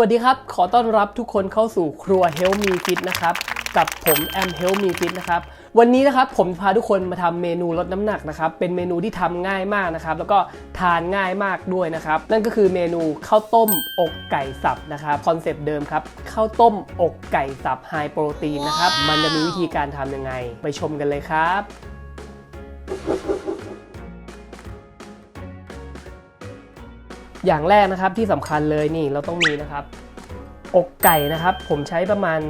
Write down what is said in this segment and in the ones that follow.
วัสดีครับ ขอต้อนรับทุกคนเข้าสู่ครัว Help Me Fit นะครับ กับผมแอม Help Me Fit นะครับ วันนี้นะครับผมพาทุกคนมาทำเมนูลดน้ำหนักนะครับ เป็นเมนูที่ทำง่ายมากนะครับ แล้วก็ทานง่ายมากด้วยนะครับ นั่นก็คือเมนูข้าวต้มอกไก่สับนะครับ คอนเซปต์เดิมครับ ข้าวต้มอกไก่สับไฮโปรตีนนะครับ มันจะมีวิธีการทำยังไง ไปชมกันเลยครับ อย่างแรกนะครับที่สำคัญเลยนี่เราต้องมีนะครับ อกไก่นะครับ ผมใช้ประมาณ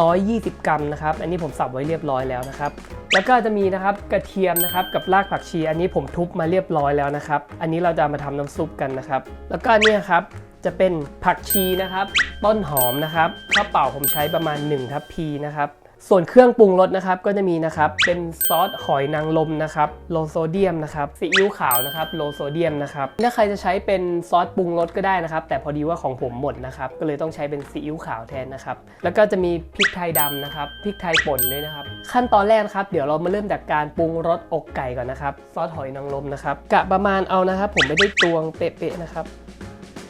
120 กรัมนะครับ อันนี้ผมสับไว้เรียบร้อยแล้วนะครับ แล้วก็จะมีนะครับกระเทียมนะครับกับรากผักชี อันนี้ผมทุบมาเรียบร้อยแล้วนะครับ อันนี้เราจะมาทำน้ำซุปกันนะครับ แล้วก็เนี่ยครับจะเป็นผักชีนะครับ ต้นหอมนะครับข้าวเปล่าผมใช้ประมาณ1ทัพพีนะครับ ส่วนเครื่องปรุงรสนะครับก็จะมีนะครับเป็นซอสหอยนางรมนะครับโลโซเดียมนะครับซีอิ๊วขาวนะครับโลโซเดียมนะครับถ้าใครจะใช้เป็นซอสปรุงรสก็ได้นะครับ แต่พอดีว่าของผมหมดนะครับก็เลยต้องใช้เป็นซีอิ๊วขาวแทนนะครับแล้วก็จะมีพริกไทยดำนะครับพริกไทยป่นด้วยนะครับขั้นตอนแรกครับเดี๋ยวเรามาเริ่มจากการปรุงรสอกไก่ก่อนนะครับซอสหอยนางรมนะครับกะประมาณเอานะครับ ผมไม่ได้ตวงเป๊ะๆนะครับ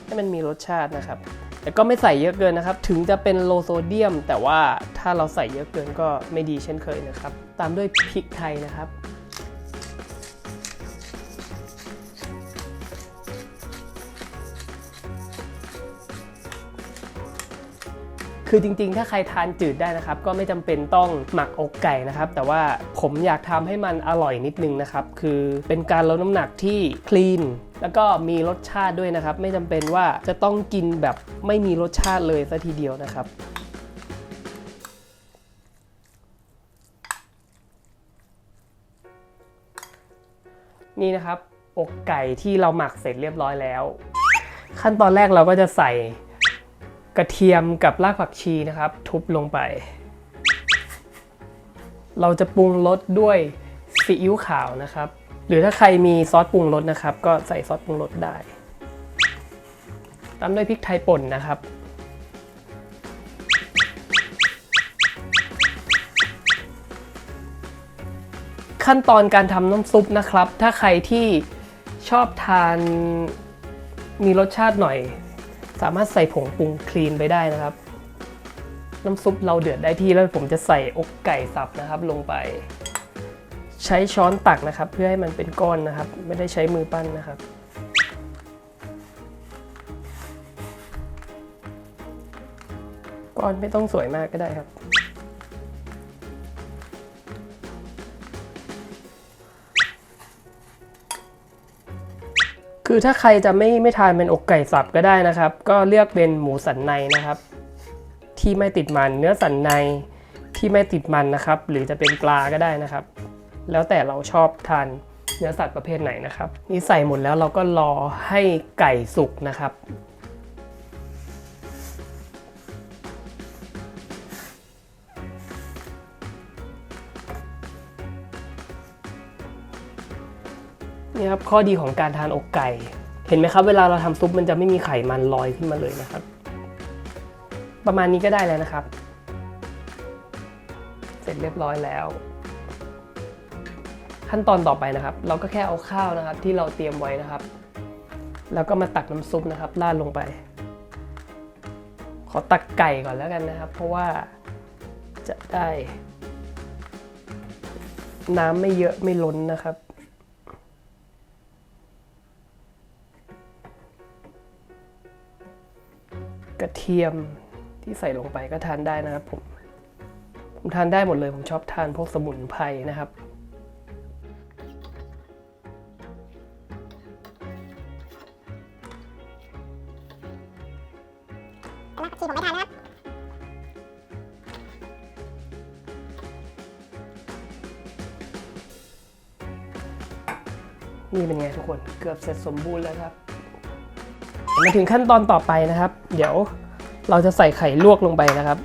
ให้มันมีรสชาตินะครับ แต่ก็ไม่ใส่เยอะเกินนะครับ ถึงจะเป็นโลโซเดียม แต่ว่าถ้าเราใส่เยอะเกินก็ไม่ดีเช่นเคยนะครับ ตามด้วยพริกไทยนะครับ คือจริงๆ ถ้าใครทานจืดได้นะครับ ก็ไม่จำเป็นต้องหมักอกไก่นะครับ แต่ว่าผมอยากทำให้มันอร่อยนิดนึงนะครับ คือเป็นการลดน้ำหนักที่คลีนแล้วก็มีรสชาติด้วยนะครับ ไม่จำเป็นว่าจะต้องกินแบบไม่มีรสชาติเลยซะทีเดียวนะครับนี่นะครับ อกไก่ที่เราหมักเสร็จเรียบร้อยแล้ว ขั้นตอนแรกเราก็จะใส่ กระเทียมกับรากผักชีนะครับ ทุบลงไป เราจะปรุงรสด้วยซีอิ๊วขาวนะครับ หรือถ้าใครมีซอสปรุงรสนะครับ ก็ใส่ซอสปรุงรสได้ตามด้วยพริกไทยป่นนะครับ ขั้นตอนการทำน้ำซุปนะครับ ถ้าใครที่ชอบทานมีรสชาติหน่อย สามารถใส่ผงปรุงคลีนไปได้นะครับ น้ำซุปเราเดือดได้ที่แล้วผมจะใส่อกไก่สับนะครับลงไป ใช้ช้อนตักนะครับ เพื่อให้มันเป็นก้อนนะครับ ไม่ได้ใช้มือปั้นนะครับก้อนไม่ต้องสวยมากก็ได้ครับ คือถ้าใครจะไม่ไม่ทานเป็นอกไก่สับก็ได้นะครับ ก็เลือกเป็นหมูสันในนะครับ ที่ไม่ติดมันเนื้อสันในที่ไม่ติดมันนะครับ หรือจะเป็นปลาก็ได้นะครับ แล้วแต่เราชอบทานเนื้อสัตว์ประเภทไหนนะครับ นี่ใส่หมดแล้วเราก็รอให้ไก่สุกนะครับ นี่ครับข้อดีของการทานอกไก่ เห็นไหมครับ เวลาเราทำซุปมันจะไม่มีไขมันลอยขึ้นมาเลยนะครับ ประมาณนี้ก็ได้แล้วนะครับ เสร็จเรียบร้อยแล้ว ขั้นตอนต่อไปนะครับ เราก็แค่เอาข้าวนะครับ ที่เราเตรียมไว้นะครับ แล้วก็มาตักน้ำซุปนะครับราดลงไป ขอตักไก่ก่อนแล้วกันนะครับ เพราะว่าจะได้ น้ำไม่เยอะไม่ล้นนะครับ ระเทียมที่ใส่ลงไปก็ทานได้นะครับผมผมทานได้หมดเลย ผมชอบทานพวกสมุนไพรนะครับรากผักชีผมไม่ทานนะครับนี่เป็นไงทุกคนเกือบเสร็จสมบูรณ์แล้วครับ มาถึงขั้นตอนต่อไปนะครับ เดี๋ยวเราจะใส่ไข่ลวกลงไปนะครับ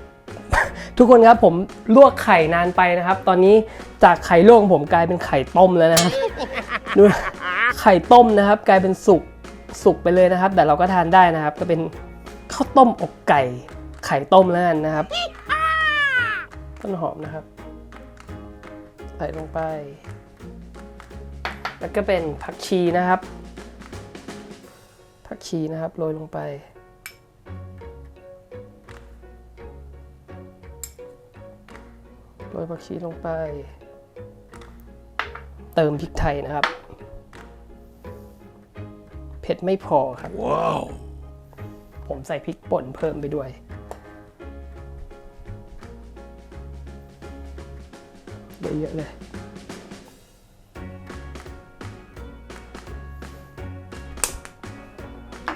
ทุกคนครับผมลวกไข่นานไปนะครับ ตอนนี้จากไข่ลวกผมกลายเป็นไข่ต้มแล้วนะครับดูไข่ต้มนะครับ กลายเป็นสุกสุกไปเลยนะครับ แต่เราก็ทานได้นะครับ ก็เป็นข้าวต้มอกไก่ ไข่ต้มแล้วกันนะครับต้นหอมนะครับ ใส่ลงไป แล้วก็เป็นผักชีนะครับ ชีนะครับโรยลงไป โรยผักชีลงไป เติมพริกไทยนะครับ เผ็ดไม่พอครับ ว้าว ผมใส่พริกป่นเพิ่มไปด้วยเยอะๆเลย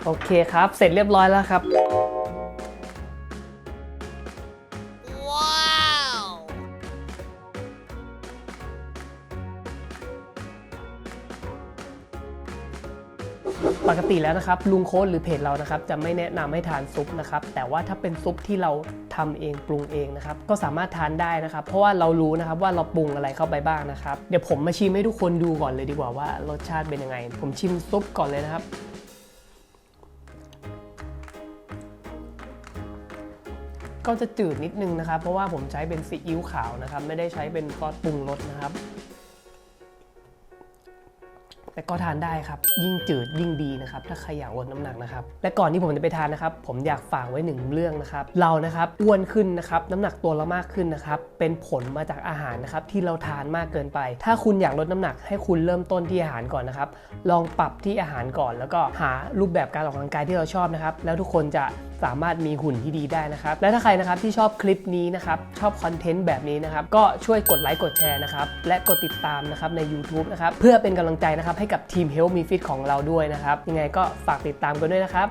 โอเคครับ เสร็จเรียบร้อยแล้วครับปกติแล้วนะครับ ลุงโค้ดหรือเพจเรานะครับ จะไม่แนะนำให้ทานซุปนะครับ แต่ว่าถ้าเป็นซุปที่เราทำเองปรุงเองนะครับ ก็สามารถทานได้นะครับ เพราะว่าเรารู้นะครับว่าเราปรุงอะไรเข้าไปบ้างนะครับ เดี๋ยวผมมาชิมให้ทุกคนดูก่อนเลยดีกว่าว่ารสชาติเป็นยังไง ผมชิมซุปก่อนเลยนะครับ ก็จะจืดนิดนึงนะครับ เพราะว่าผมใช้เป็นซีอิ๊วขาวนะครับ ไม่ได้ใช้เป็นซอสปรุงรสนะครับ แต่ก็ทานได้ครับ ยิ่งจืดยิ่งดีนะครับ ถ้าใครอยากลดน้ำหนักนะครับ และก่อนที่ผมจะไปทานนะครับ ผมอยากฝากไว้หนึ่งเรื่องนะครับ เรานะครับอ้วนขึ้นนะครับ น้ำหนักตัวเรามากขึ้นนะครับ เป็นผลมาจากอาหารนะครับที่เราทานมากเกินไป ถ้าคุณอยากลดน้ำหนัก ให้คุณเริ่มต้นที่อาหารก่อนนะครับ ลองปรับที่อาหารก่อน แล้วก็หารูปแบบการออกกำลังกายที่เราชอบนะครับ แล้วทุกคนจะ สามารถมีหุ่นที่ดีได้นะครับ และถ้าใครนะครับที่ชอบคลิปนี้นะครับ ชอบคอนเทนต์แบบนี้นะครับ ก็ช่วยกดไลค์กดแชร์นะครับ และกดติดตามนะครับใน YouTube นะครับ เพื่อเป็นกำลังใจนะครับให้กับทีม Help Me Fit ของเราด้วยนะครับ ยังไงก็ฝากติดตามกันด้วยนะครับ